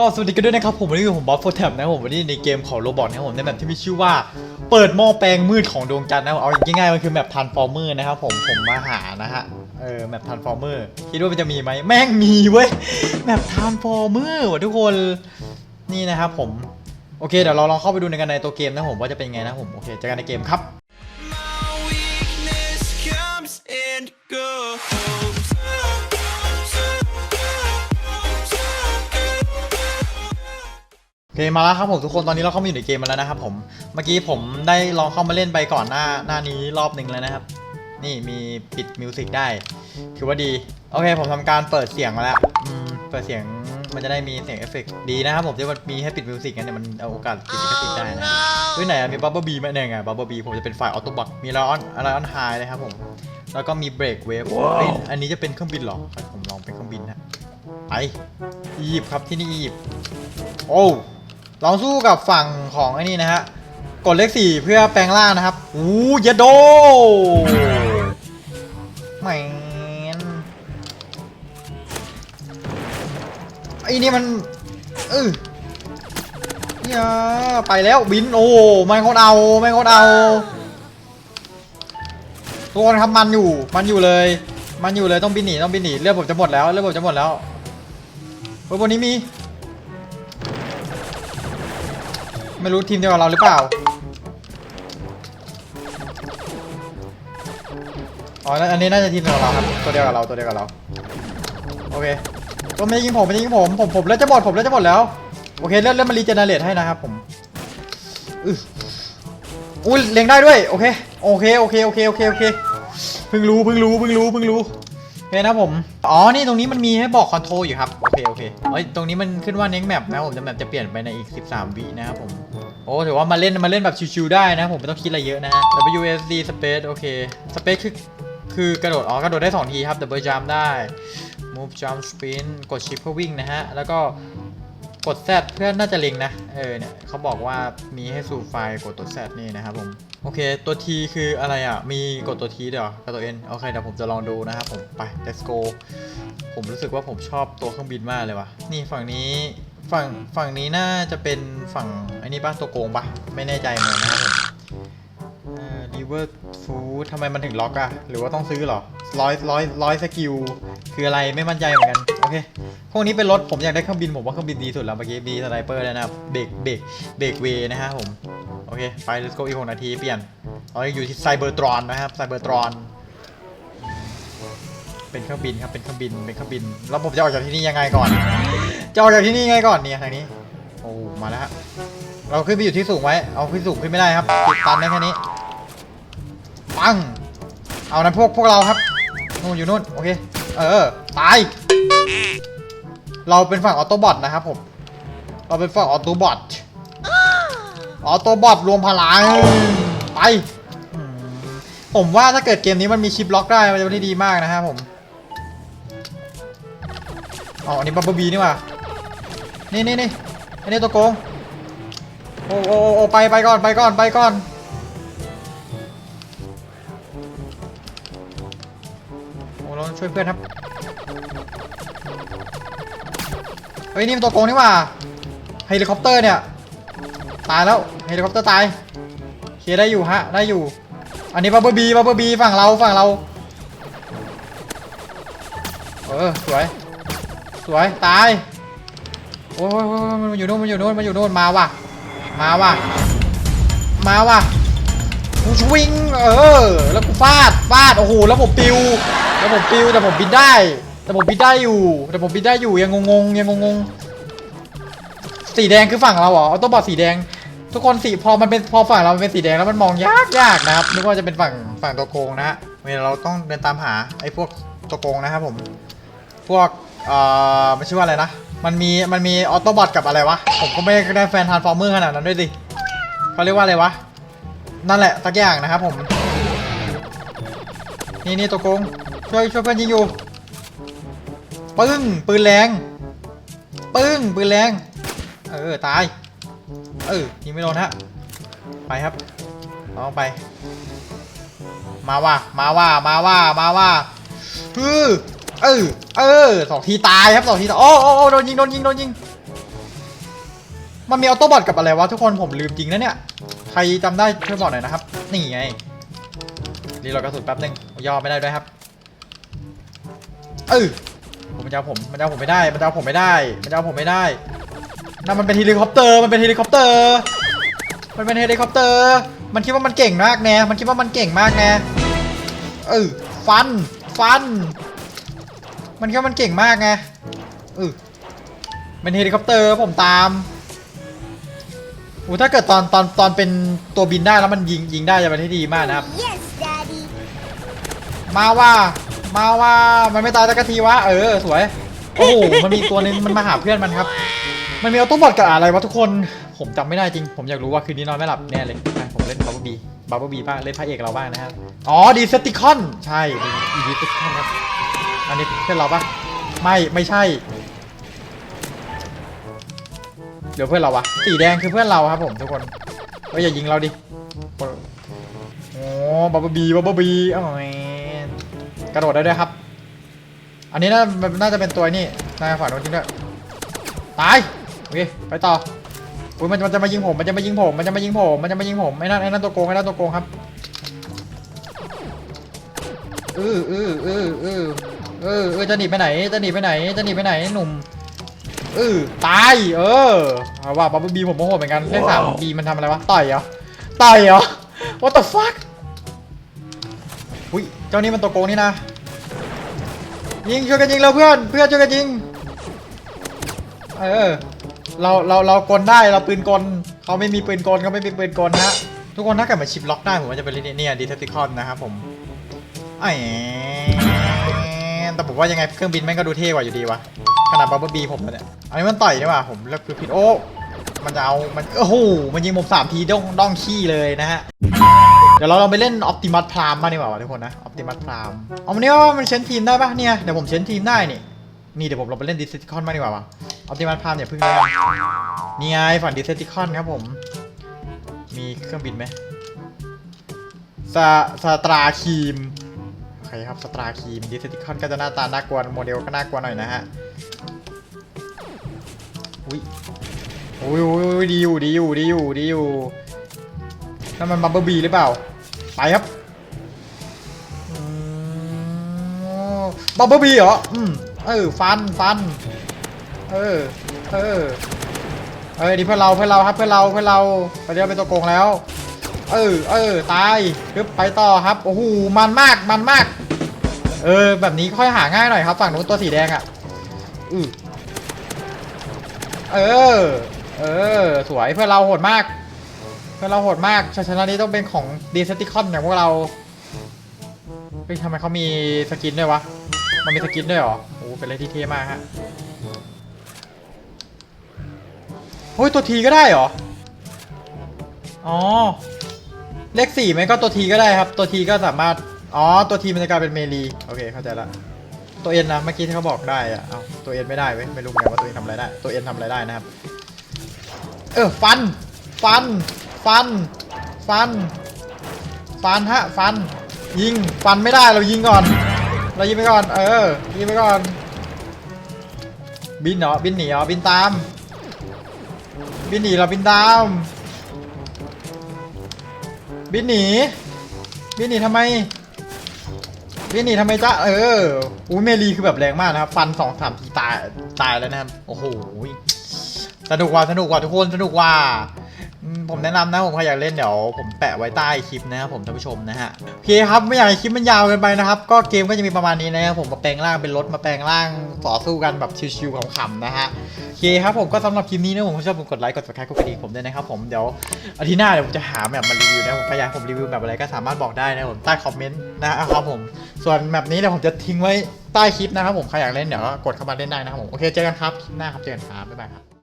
ก็สวัสดีกันด้วยนะครับผมวันนี้คือผมบอสโฟแท็บนะผมวันนี้ในเกมของโรบอทนะครับผมในแบบที่มีชื่อว่าเปิดหม้อแปลงมืดของดวงจันทร์นะเอาง่ายๆมันคือแมปทันฟอร์เมอร์นะครับผมผมมาหานะฮะเออแมปทันฟอร์เมอร์คิดว่ามันจะมีไหมแม่งมีเว้ยแมปทันฟอร์เมอร์ว่ะทุกคนนี่นะครับผมโอเคเดี๋ยวเราลองเข้าไปดูในกันในตัวเกมนะผมว่าจะเป็นไงนะผมโอเคเจอกันในเกมครับ โอเคมาแล้วครับผมทุกคนตอนนี้เราเข้ามาอยู่ในเกมมาแล้วนะครับผมเมื่อกี้ผมได้ลองเข้ามาเล่นไปก่อนหน้าหน้านี้รอบหนึ่งแล้วนะครับ นี่มีปิดมิวสิกได้ ถือว่าดีโอเค ผมทำการเปิดเสียงมาแล้วอืมเปิดเสียงมันจะได้มีเสียงเอฟเฟกต์ดีนะครับผมที่มันมีให้ปิดมิวสิกกันเนี่ยมันเอาโอกาสปิดลิขสิทธิ์ได้นะด้วยไหนอะมีบับเบิลบีไหมเนี่ยไงบับเบิลบีผมจะเป็นฝ่ายออโต้บอทมีไลออนไลออนไฮนะครับผมแล้วก็มีเบรกเวฟอันนี้จะเป็นเครื่องบินเหรอผมลองเป็นเครื่องบินนะไปอียิปต์ครับที่นี่อียิปต์โอ้ ลองสู้กับฝั่งของไอ้นี่นะฮะ กดเลขสี่เพื่อแปลงร่างนะครับ อู้ยะโดแมนไอ้นี่มันเออเนี่ยไปแล้วบินโอ้ไม่งโคตรเอาไม่งโคตรเอาทุกคนครับมันอยู่มันอยู่เลย มันอยู่เลยต้องบินหนีต้องบินหนีเลือดผมจะหมดแล้วเลือดผมจะหมดแล้วเฮ้ยบนนี้มี ไม่รู้ทีมเดียวกับเราหรือเปล่า อ๋ออันนี้น่าจะทีมเดียวกับเราครับ ตัวเดียวกับเรา ตัวเดียวกับเรา โอเคตัวไม่ได้ยิงผมไม่ได้ยิงผม ผม ผมเลือดจะหมด ผมเลือดจะหมดแล้ว โอเค เลือดเลือดมันรีเจนเนเรตให้นะครับผมอื้ออุ้ยเล็งได้ด้วย โอเค โอเค โอเค โอเค โอเค โอเค เพิ่งรู้ เพิ่งรู้ เพิ่งรู้ เพิ่งรู้โอเคนะผม อ๋อ นี่ตรงนี้มันมีให้บอกคอนโทรลอยู่ครับ โอเค โอเคเอ้ย ตรงนี้มันขึ้นว่า next map นะผมจะแมปจะเปลี่ยนไปในอีก 13 วินะครับผม อ้ถือว่ามาเล่นมาเล่นแบบชิวๆได้นะ ผมไม่ต้องคิดอะไรเยอะนะฮะ WSD space โอเค space คือคือกระโดด อ๋อกระโดดได้ 2 ทีครับ double jump ได้ move jump sprint กด shift เพื่อวิ่งนะฮะ แล้วก็กด Z เพื่อน่าจะเล็งนะ เออเนี่ยเขาบอกว่ามีให้สู่ไฟล์กดตัว Z นี่นะครับผม โอเคตัว T คืออะไรอะ มีกดตัว T ด้วยเหรอกับตัว N โอเคเดี๋ยวผมจะลองดูนะครับผมไป let's go ผมรู้สึกว่าผมชอบตัวเครื่องบินมากเลยว่ะ นี่ฝั่งนี้ ฝั่งฝั่งนี้น่าจะเป็นฝั่งไอ้นี่ป่ะตัวโกงปะไม่แน่ใจเหมือนนะครับผมเอ่อ river food ทำไมมันถึงล็อกอะหรือว่าต้องซื้อหรอร้อยร้อยร้อยสกิลคืออะไรไม่มั่นใจเหมือนกัน โอเคพวกนี้เป็นรถผมอยากได้เครื่องบินผมว่าเครื่องบินดีสุดแล้วเมื่อกี้มีสไนเปอร์แล้วนะครับเบรกเบรกเบรกเวนะฮะผม โอเค ไป let's go อีกหกนาทีเปลี่ยนเราอยู่ที่ไซเบอร์ตรอนนะครับไซเบอร์ตรอนเป็นเครื่องบินครับเป็นเครื่องบินเป็นเครื่องบิน แล้วผมจะออกจากที่นี่ยังไงก่อน จะออกจากที่นี่ไงก่อนเนี่ยทางนี้ โอ้มาแล้วฮะเราขึ้นไปอยู่ที่สูงไว้ เอาขึ้นสูงขึ้นไม่ได้ครับติดตันได้แค่นี้ ปัง เอานั้นพวกพวกเราครับ นู่นอยู่นู่น โอเค เออ ตาย เราเป็นฝั่งออโตบอทนะครับผม เราเป็นฝั่งออโตบอท ออโตบอทรวมพลัง ไป ผมว่าถ้าเกิดเกมนี้มันมีชิปล็อกได้ มันจะเป็นที่ดีมากนะครับผม อ๋อ อันนี้บับเบิลบีนี่ว่า นี่นี่นี่อันนี้ตัวโกงโอ้โอ้โอ้โอไปไปก่อนไปก่อนไปก่อนโอ้เราช่วยเพื่อนครับเฮ้ยนี่มันตัวโกงนี่ว่าเฮลิคอปเตอร์เนี่ยตายแล้วเฮลิคอปเตอร์ตายเคียได้อยู่ฮะได้อยู่ อันนี้บับเบิลบีบับเบิลบีฝั่งเราฝั่งเราเออสวย สวยตาย อ้ยโอ้ยโอ้ยมันอยู่โน่นมันอยู่โน่นมันอยู่โน่นมาว่ะ มาว่ะ มาว่ะ กูชวิง เออ แล้วกูฟาด ฟาด โอ้โห แล้วผมปิว แล้วผมปิว แต่ผมบินได้ แต่ผมบินได้อยู่ แต่ผมบินได้อยู่ ยังงงๆ ยังงงๆ สีแดงคือฝั่งเราเหรอ เอาต้องบอกสีแดง ทุกคนสีพอมันเป็นพอฝั่งเราเป็นสีแดงแล้วมันมองยากยากนะครับ นึกว่าจะเป็นฝั่งฝั่งตัวโกงนะฮะเวลาเราต้องเดินตามหาไอ้พวกตัวโกงนะครับผม พวก เอ่อ ไม่ชื่อว่าอะไรนะ มันมีมันมีออโตบอทกับอะไรวะ ผมก็ไม่ได้แฟนทานฟอร์เมอร์ขนาดนั้นด้วยสิเขาเรียกว่าอะไรวะ นั่นแหละตักอย่างนะครับผม นี่นี่ตัวโกงช่วยช่วยเพื่อนยิงอยู่ ปึ้ง ปืนแรง ปึ้ง ปืนแรง เออ ตาย เออยิงไม่โดนฮะ ไปครับลองไป มาว่ามาว่ามาว่ามาว่าฮือ เออเออสองทีตายครับสองทีตายโอ้โอ้โอ้โดนยิงโดนยิงโดนยิงมันมีออโต้บอทกับอะไรวะทุกคนผมลืมจริงนะเนี่ย ใครจำได้ช่วยบอกหน่อยนะครับ นี่ไงรีโหลดกระสุนแป๊บนึงย่อไม่ได้ด้วยครับเออผมมันจะเอาผมมันจะเอาผมไม่ได้มันจะเอาผมไม่ได้มันจะเอาผมไม่ได้นั่นมันเป็นเฮลิคอปเตอร์มันเป็นเฮลิคอปเตอร์มันเป็นเฮลิคอปเตอร์มันคิดว่ามันเก่งมากแน่มันคิดว่ามันเก่งมากแน่เออฟันฟัน มันคิดว่ามันเก่งมากไงเออเป็นเฮลิคอปเตอร์ผมตามโอ้ถ้าเกิดตอนตอนตอนเป็นตัวบินได้แล้วมันยิงยิงได้จะเป็นที่ดีมากนะครับ Yes, มาว่ามาว่ามันไม่ตายสักทีวะเออสวย โอ้โหมันมีตัวนึงมันมาหาเพื่อนมันครับ มันมีออโต้บอทกับอะไรวะทุกคนผมจำไม่ได้จริง ผมอยากรู้ว่าคืนนี้นอนไม่หลับแน่เลยผมเล่นบับเบิลบีบับเบิลบีบ้างเล่นพระเอกเราบ้างนะครับอ๋อดีเซติคอนใช่ดีดีเซติคอนครับ อันนี้เพื่อนเราปะไม่ไม่ใช่ เดี๋ยวเพื่อนเราวะสีแดงคือเพื่อนเราครับผมทุกคนเฮ้ยอย่ายิงเราดิโอ้บับเบิลบีบับเบิลบีโอ้ยกระโดดได้ด้วยครับ อันนี้น่าน่าจะเป็นตัวนี่นายขวาโดนจริงด้วยตายโอเคไปต่ออุ้ยมันมันจะมายิงผมมันจะมายิงผมมันจะมายิงผมมันจะมายิงผมไอ้นั่นไอ้นั่นตัวโกงไอ้นั่นตัวโกงครับออเออเออเออ เออเออจะหนีไปไหนจะหนีไปไหนจะหนีไปไหนหนุ่มเออตายเออเอาว่าบับเบิลบีผมโมโหเหมือนกันเลขสามบีมันทำอะไรวะต่อยเหรอต่อยเหรอ what the fuck อุ้ยเจ้านี่มันตัวโกงนี่นะยิงช่วยกันยิงเราเพื่อนเพื่อนช่วยกันยิงเออเราเราเรากลได้เราปืนกลเขาไม่มีปืนกลเขาไม่มีปืนกลนะทุกคนถ้าเกิดมาชิปล็อกได้ผมว่าจะเป็นเนี่ยดีเทติคอนนะครับผมไอ้ แต่ผมว่ายังไงเครื่องบินแม่งก็ดูเท่กว่าอยู่ดีวะขนาดบับเบิลบีผมเนี่ยอันนี้มันต่อยนี่ว่ะผมเลือกผิดโอ้มันจะเอา มัน โอ้โห มันยิงผมสามทีด้องด้องขี้เลยนะฮะ เดี๋ยวเราลองไปเล่นออ t ติมัสพรามบ้าดีกว่าวะทุกคนนะออ t ติมัสพรามเอาวันนี้ว่ามันเชนทีมได้ปะเนี่ย เดี๋ยวผมเชนทีมได้นี่ นี่เดี๋ยวผมลองไปเล่นดิส e ติคอนบ้าดีกว่าวะออ t ติมัสพรามเนี่ยเพิ่งเล่นนี่ไงฝั่งดิส e ติคอนครับผม มีเครื่องบินไหมสสตราคีม เคครับสตราคีมดิสติคอนก็จะหน้าตาน่ากลัวโมเดลก็น่ากลัวหน่อยนะฮะอุ้ยโอ้ยอ้ยโอ้ยดีอยู่ดีอยู่ดีอยู่ดีอยู่นั่นมันบับเบิลบีหรือเปล่า ไปครับบับเบิลบีเหรออืมเออฟันฟันเออเออเออนี่เพื่อเราเพื่อเราครับเพื่อเราเพื่อเราไปเดี๋ยวเป็นตัวโกงแล้ว เออเออตายปึ๊บไปต่อครับโอ้โหมันมากมันมาก เออ แบบนี้ค่อยหาง่ายหน่อยครับ ฝั่งนู้นตัวสีแดงอะอือเออ เออ สวยเพื่อนเราโหดมาก เพื่อนเราโหดมากชัยชนะนี้ต้องเป็นของดีเซติคอนอย่างพวกเราเฮ้ยทำไมเขามีสกินด้วยวะ มันมีสกินด้วยเหรอโอ้เป็นอะไรที่เท่มากฮะเฮ้ยตัวทีก็ได้เหรอ อ๋อ เลขสี่ไหมก็ตัวทีก็ได้ครับ ตัวทีก็สามารถ อ๋อ ตัวทีมันจะกลายเป็นเมลี โอเค เข้าใจละ ตัวเอ็นนะเมื่อกี้ที่เขาบอกได้อะเอาตัวเอ็นไม่ได้เว้ยไม่รู้เหมือนกันว่าตัวเอ็นทำอะไรได้ ตัวเอ็นทำอะไรได้นะครับ เออ ฟัน ฟัน ฟัน ฟัน ฟันฮะ ฟัน ยิง ฟันไม่ได้ เรายิงก่อน เรายิงไปก่อน เออ ยิงไปก่อน บินเหรอ บินหนีเหรอ บินตาม บินหนีเราบินตาม บินหนีบินหนีทำไมบินหนีทำไมจ๊ะเอออู้เมลีคือแบบแรงมากนะครับฟันสองสามทีตายตายแล้วนะครับโอ้โหสนุกว่าสนุกว่าทุกคนสนุกว่า ผมแนะนำนะผมใครอยากเล่นเดี๋ยวผมแปะไว้ใต้คลิปนะครับผมท่านผู้ชมนะฮะโอเคครับไม่อยากให้คลิปมันยาวเกินไปนะครับ ก็เกมก็จะมีประมาณนี้นะครับผมมาแปลงร่างเป็นรถมาแปลงร่างต่อสู้กันแบบชิวๆขำๆนะฮะโอเคครับผมก็สำหรับคลิปนี้นะผมชอบผมกดไลค์กด subscribe กดกระดิ่งผมด้วยนะครับผมเดี๋ยวอาทิตย์หน้าเดี๋ยวผมจะหาแบบมารีวิวนะผมใครอยากผมรีวิวแบบอะไรก็สามารถบอกได้นะผมใต้คอมเมนต์นะครับผมส่วนแบบนี้เดี๋ยวผมจะทิ้งไว้ใต้คลิปนะครับผมใครอยากเล่นเดี๋ยวก็กดเข้ามาเล่นได้นะครับผมโอเคเจอกันครับคลิปหน้าครับเจอกันครับบ๊ายบายครับ